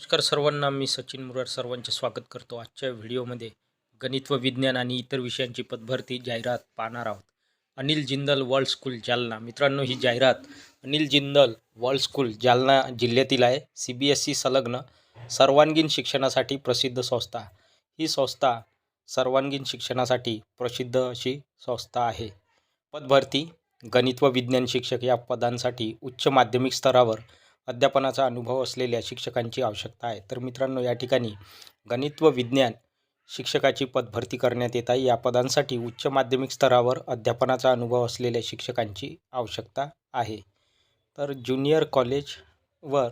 नमस्कार सर्वांना मी सचिन मुरार सर्वांचे स्वागत करतो आजच्या व्हिडिओमध्ये. गणित व विज्ञान आणि इतर विषयांची पदभरती जाहिरात पाहणार आहोत. Anil Jindal world school Jalna. मित्रांनो ही जाहिरात अनिल जिंदल वर्ल्ड स्कूल जालना जिल्ह्यातील आहे. सी बी एस सी संलग्न सर्वांगीण शिक्षणासाठी प्रसिद्ध संस्था. ही संस्था सर्वांगीण शिक्षणासाठी प्रसिद्ध अशी संस्था आहे. पदभरती गणित व विज्ञान शिक्षक या पदांसाठी उच्च माध्यमिक स्तरावर अध्यापनाचा अनुभव असलेल्या शिक्षकांची आवश्यकता आहे. तर मित्रांनो या ठिकाणी गणित व विज्ञान शिक्षकाची पदभरती करण्यात येत आहे. या पदांसाठी उच्च माध्यमिक स्तरावर अध्यापनाचा अनुभव असलेल्या शिक्षकांची आवश्यकता आहे. तर ज्युनियर कॉलेजवर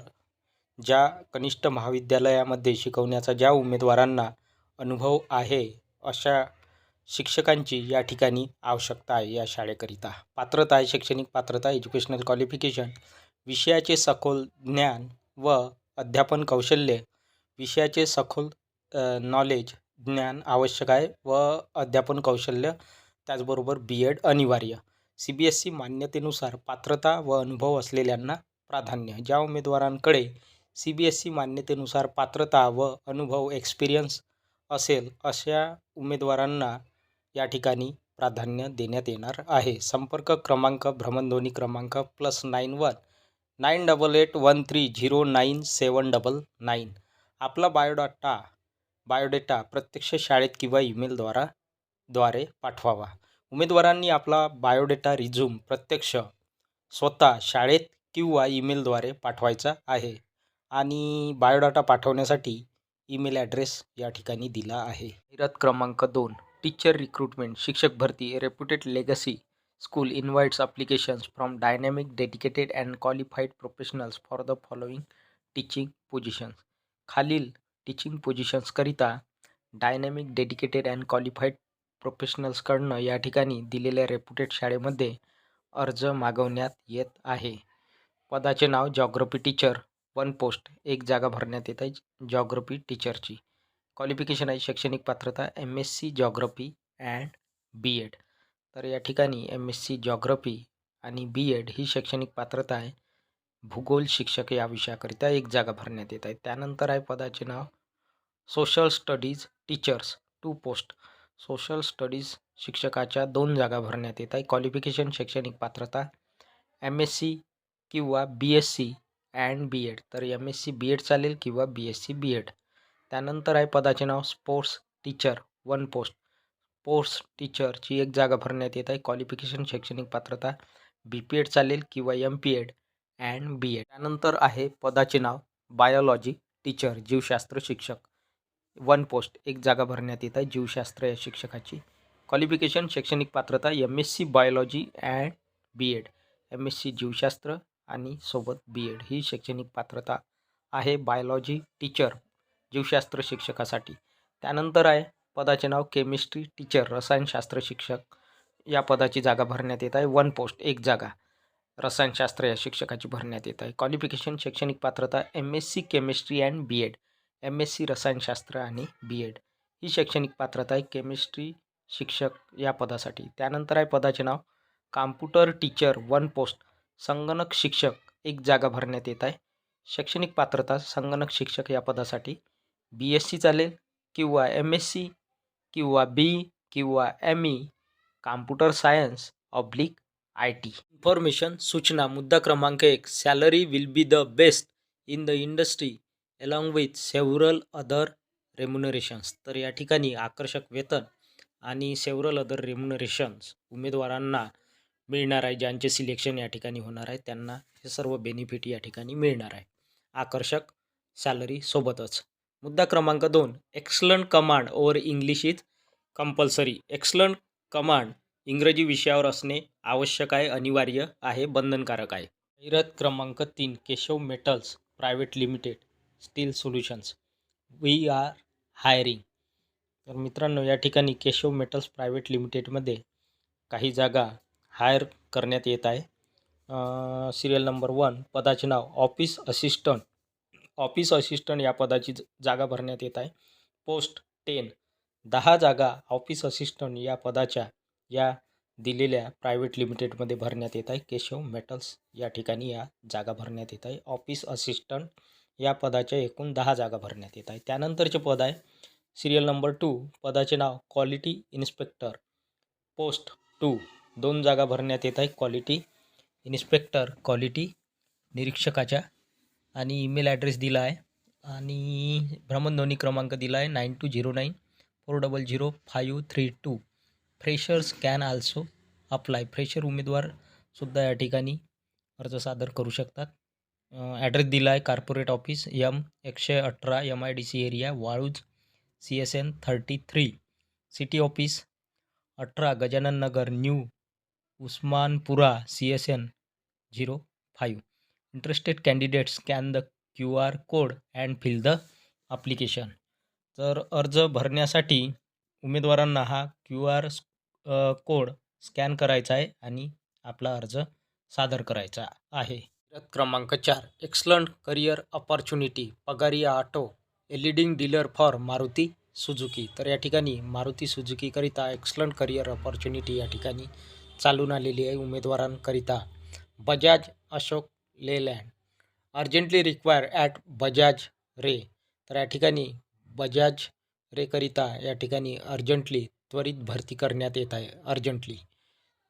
ज्या कनिष्ठ महाविद्यालयामध्ये शिकवण्याचा ज्या उमेदवारांना अनुभव आहे अशा शिक्षकांची या ठिकाणी आवश्यकता आहे या शाळेकरिता. पात्रता आहे शैक्षणिक पात्रता एज्युकेशनल क्वालिफिकेशन विषयाचे सखोल ज्ञान व अध्यापन कौशल्य विषयाचे सखोल नॉलेज ज्ञान आवश्यक आहे व अध्यापन कौशल्य त्याचबरोबर बी एड अनिवार्य. सी बी एस सी मान्यतेनुसार पात्रता व अनुभव असलेल्यांना प्राधान्य. ज्या उमेदवारांकडे सी बी एस सी मान्यतेनुसार पात्रता व अनुभव एक्सपिरियन्स असेल अशा उमेदवारांना या ठिकाणी प्राधान्य देण्यात येणार आहे. संपर्क क्रमांक भ्रमणध्वनी क्रमांक plus nine one nine double eight one three zero nine seven double nine. आपला बायोडाटा बायोडेटा प्रत्यक्ष शाळेत किंवा ईमेलद्वारा द्वारे पाठवावा. उमेदवारांनी आपला बायोडेटा रिझ्यूम प्रत्यक्ष स्वतः शाळेत किंवा ईमेलद्वारे पाठवायचा आहे आणि बायोडाटा पाठवण्यासाठी ईमेल ॲड्रेस या ठिकाणी दिला आहे. विरत क्रमांक दोन टीचर रिक्रुटमेंट शिक्षक भरती reputed legacy school invites applications from dynamic dedicated and qualified professionals for the following teaching positions खालील टीचिंग पोझिशन्सकरिता डायनॅमिक डेडिकेटेड अँड क्वालिफाईड प्रोफेशनल्सकडनं या ठिकाणी दिलेल्या रेप्युटेड शाळेमध्ये अर्ज मागवण्यात येत आहे. पदाचे नाव जॉग्रफी टीचर वन पोस्ट एक जागा भरण्यात येत आहे जॉग्रफी टीचरची क्वालिफिकेशन आहे शैक्षणिक पात्रता M S C geography and B Ed तर या ठिकाणी एम एस सी जॉग्रफी आणि बी एड ही शैक्षणिक पात्रता आहे. भूगोल शिक्षक या विषयाकरिता एक जागा भरण्यात येत आहे. त्यानंतर आहे पदाचे नाव social studies teachers two post social studies शिक्षकाच्या दोन जागा भरण्यात येत आहे. क्वालिफिकेशन शैक्षणिक पात्रता एम एस सी किंवा B S C and B Ed तर M S C B Ed चालेल किंवा B S C B Ed त्यानंतर आहे पदाचे नाव sports teacher one post sports टीचरची एक जागा भरण्यात येत आहे. क्वालिफिकेशन शैक्षणिक पात्रता बी पी एड चालेल किंवा M P Ed and B Ed त्यानंतर आहे पदाचे नाव बायोलॉजी टीचर जीवशास्त्र शिक्षक. वन पोस्ट एक जागा भरण्यात येत आहे जीवशास्त्र या शिक्षकाची. क्वालिफिकेशन शैक्षणिक पात्रता M S C biology and B Ed M S C जीवशास्त्र आणि सोबत बी एड ही शैक्षणिक पात्रता आहे. बायोलॉजी टीचर जीवशास्त्र शिक्षकासाठी. त्यानंतर आहे पदाचे नाव केमिस्ट्री टीचर रसायनशास्त्र शिक्षक. या पदाची जागा भरण्यात येत आहे. वन पोस्ट एक जागा. रसायनशास्त्र या शिक्षकाची भरण्यात येत आहे. क्वालिफिकेशन शैक्षणिक पात्रता M S C chemistry and B Ed M S C रसायनशास्त्र आणि बी एड ही शैक्षणिक पात्रता आहे केमिस्ट्री शिक्षक या पदासाठी. त्यानंतर आहे पदाचे नाव कॉम्प्युटर टीचर वन पोस्ट संगणक शिक्षक एक जागा भरण्यात येत आहे. शैक्षणिक पात्रता संगणक शिक्षक या पदासाठी बी एस सी चालेल किंवा एम एस सी किंवा बी किंवा M E computer science oblique I T information सूचना मुद्दा क्रमांक एक salary will be the best in the industry along with several other remunerations तर या ठिकाणी आकर्षक वेतन आणि सेव्हरल अदर रेम्युनरेशन्स उमेदवारांना मिळणार आहे. ज्यांचे सिलेक्शन या ठिकाणी होणार आहे त्यांना हे सर्व बेनिफिट या ठिकाणी मिळणार आहे. आकर्षक सॅलरी सोबतच. मुद्दा क्रमांक दोन excellent command over English is compulsory excellent command इंग्रजी विषयावर असणे आवश्यक आहे अनिवार्य आहे बंधनकारक आहे. जाहिरात क्रमांक तीन Keshav metals private limited steel solutions we are hiring तर मित्रांनो या ठिकाणी केशव मेटल्स प्रायव्हेट लिमिटेडमध्ये काही जागा हायर करण्यात येत आहे. सिरियल नंबर वन पदाचे नाव ऑफिस असिस्टंट ऑफिस असिस्टंट या पदाची ज- जागा भरण्यात येत आहे. पोस्ट टेन दहा जागा ऑफिस असिस्टंट या पदाच्या या दिलेल्या प्रायव्हेट लिमिटेडमध्ये भरण्यात येत आहे. केशव मेटल्स या ठिकाणी या जागा भरण्यात येत आहे. ऑफिस असिस्टंट या पदाच्या एकूण दहा जागा भरण्यात येत आहे. त्यानंतरचे पद आहे सिरियल नंबर टू. पदाचे नाव क्वालिटी इन्स्पेक्टर. Post two. दोन जागा भरण्यात येत आहे. क्वालिटी इन्स्पेक्टर क्वालिटी निरीक्षकाच्या आणि ईमेल ॲड्रेस दिला आहे. आणि भ्रमणध्वनी क्रमांक दिला आहे nine two zero nine four double zero five three two. Freshers can also apply fresher उमेदवारसुद्धा या ठिकाणी अर्ज सादर करू शकतात. ॲड्रेस दिला आहे कार्पोरेट ऑफिस यम एकशे अठरा M I D C area Waluj C S N thirty three city office अठरा Gajanan Nagar new Usmanpura C S N zero five interested candidate scan the Q R code and fill the application तर अर्ज भरण्यासाठी उमेदवारांना हा Q R code scan करायचा आहे आणि आपला अर्ज सादर करायचा आहे. क्रमांक चार excellent career opportunity Pagari auto a leading dealer for Maruti Suzuki तर या ठिकाणी मारुती सुजुकीकरिता एक्सलंट करिअर ऑपॉर्च्युनिटी या ठिकाणी चालून आलेली आहे उमेदवारांकरिता. Bajaj Ashok Leyland. Urgently require at Bajaj रे. तर या ठिकाणी बजाज रेकरिता या ठिकाणी अर्जंटली त्वरित भरती करण्यात येत आहे. अर्जंटली.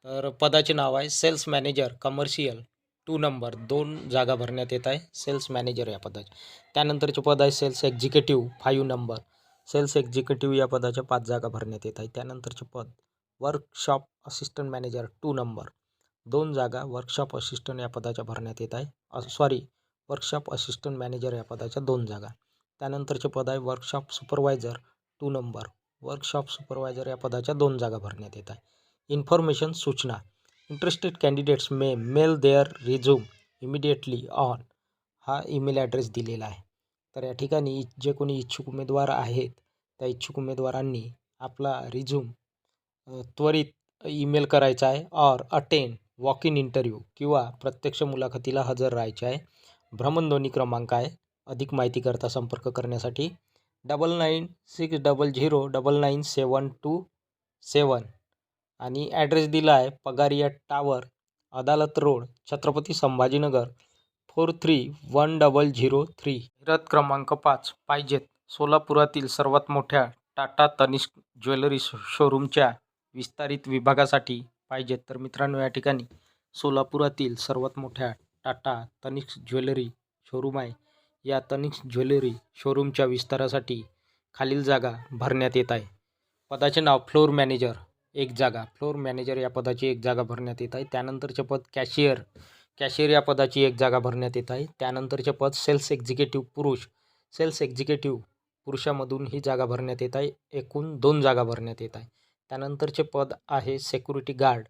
तर पदाचे नाव आहे sales manager commercial. Two number दोन जागा भरण्यात येत आहे सेल्स मॅनेजर या पदाचे. त्यानंतरचे पद आहे sales executive five number. Sales executive या पदाच्या पाच जागा भरण्यात येत आहे. त्यानंतरचे पद workshop assistant manager two number. दोन जागा वर्कशॉप असिस्टंट या पदाच्या भरण्यात येत आहे. सॉरी वर्कशॉप असिस्टंट मॅनेजर या पदाच्या दोन जागा. त्यानंतरचे पद आहे workshop supervisor two number workshop supervisor या पदाच्या दोन जागा भरण्यात येत आहे. इन्फॉर्मेशन सूचना. Interested candidates may mail their resume immediately on हा ईमेल ॲड्रेस दिलेला आहे. तर या ठिकाणी जे कोणी इच्छुक उमेदवार आहेत त्या इच्छुक उमेदवारांनी आपला रिझ्यूम त्वरित ईमेल करायचा आहे or attend walk in interview किंवा प्रत्यक्ष मुलाखतीला हजर राहायचे आहे. भ्रमणध्वनी क्रमांक आहे. अधिक माहितीकरता संपर्क करण्यासाठी double nine six double zero double nine seven two seven आणि ॲड्रेस दिला आहे Pagariya tower Adalat road Chhatrapati Sambhajinagar four three one double zero three रथ क्रमांक पाच पाहिजेत सोलापुरातील सर्वात मोठ्या टाटा तनिष्क ज्वेलरी शोरूमच्या विस्तारित विभागासाठी पाहिजेत. तर मित्रांनो या ठिकाणी सोलापुरातील सर्वात मोठ्या टाटा तनिक्स ज्वेलरी शोरूम आहे. या तनिक्स ज्वेलरी शोरूमच्या विस्तारासाठी खालील जागा भरण्यात येत आहे. पदाचे नाव फ्लोअर मॅनेजर एक जागा. फ्लोअर मॅनेजर या पदाची एक जागा भरण्यात येत आहे. त्यानंतरचे पद कॅशियर. कॅशियर या पदाची एक जागा भरण्यात येत आहे. त्यानंतरचे पद सेल्स एक्झिक्युटिव्ह पुरुष. सेल्स एक्झिक्युटिव्ह पुरुषामधून ही जागा भरण्यात येत आहे. एकूण दोन जागा भरण्यात येत आहे. त्यानंतरचे पद आहे सेक्युरिटी गार्ड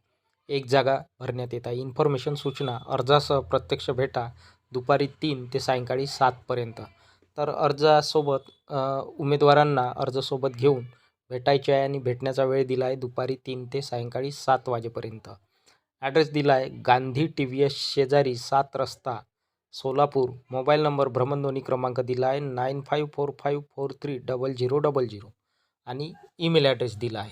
एक जागा भरण्यात येत आहे. इन्फॉर्मेशन सूचना अर्जासह प्रत्यक्ष भेटा दुपारी तीन ते सायंकाळी सातपर्यंत तर अर्जासोबत उमेदवारांना अर्जासोबत घेऊन भेटायचे आहे आणि भेटण्याचा वेळ दिला आहे दुपारी तीन ते सायंकाळी सात वाजेपर्यंत. ॲड्रेस दिला आहे गांधी टी व्ही एस शेजारी सात रस्ता सोलापूर. मोबाईल नंबर भ्रमणध्वनी क्रमांक दिला आहे nine five four five four three double zero double zero. आणि ईमेल ॲड्रेस दिला आहे